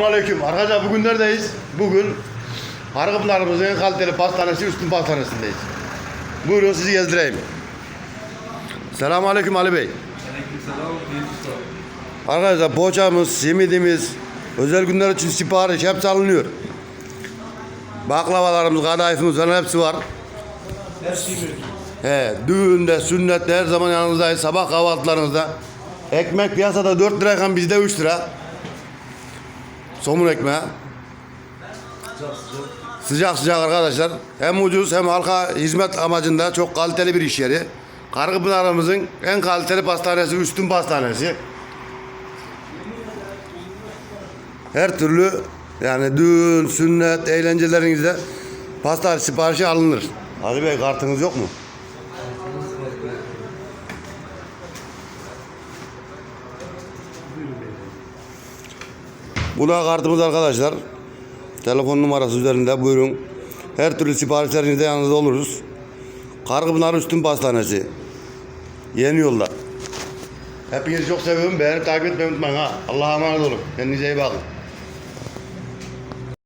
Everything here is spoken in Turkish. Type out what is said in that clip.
Selamünaleyküm. Arkadaşlar bugün neredeyiz? Bugün Hargıpınar'ımızın en kaliteli pastanesi Üstün Pastanesi'ndeyiz. Buyurun sizi gezdireyim. Selamünaleyküm Ali Bey. Usta. Arkadaşlar poğaçamız, simidimiz, özel günler için sipariş hepsi alınıyor. Baklavalarımız, kadayıfımız falan hepsi var. Her şey mevcut. He, düğünde, sünnette her zaman yanınızdayız. Sabah kahvaltılarınızda. Ekmek piyasada 4 lirayken bizde 3 lira. Somun ekmeği. Sıcak sıcak. Arkadaşlar. Hem ucuz hem halka hizmet amacında çok kaliteli bir iş yeri. Kargıpınar'ımızın en kaliteli pastanesi Üstün Pastanesi. Her türlü yani düğün, sünnet, eğlencelerinizde pasta siparişi alınır. Ali Bey kartınız yok mu? Bu da kartımız arkadaşlar. Telefon numarası üzerinde buyurun. Her türlü siparişlerinizde yanınızda oluruz. Kargıpınar Üstün Pastanesi. Yeni yolda. Hepinizi çok seviyorum. Beğenip takip etmeyi unutmayın ha. Allah'a emanet olun. Kendinize iyi bakın.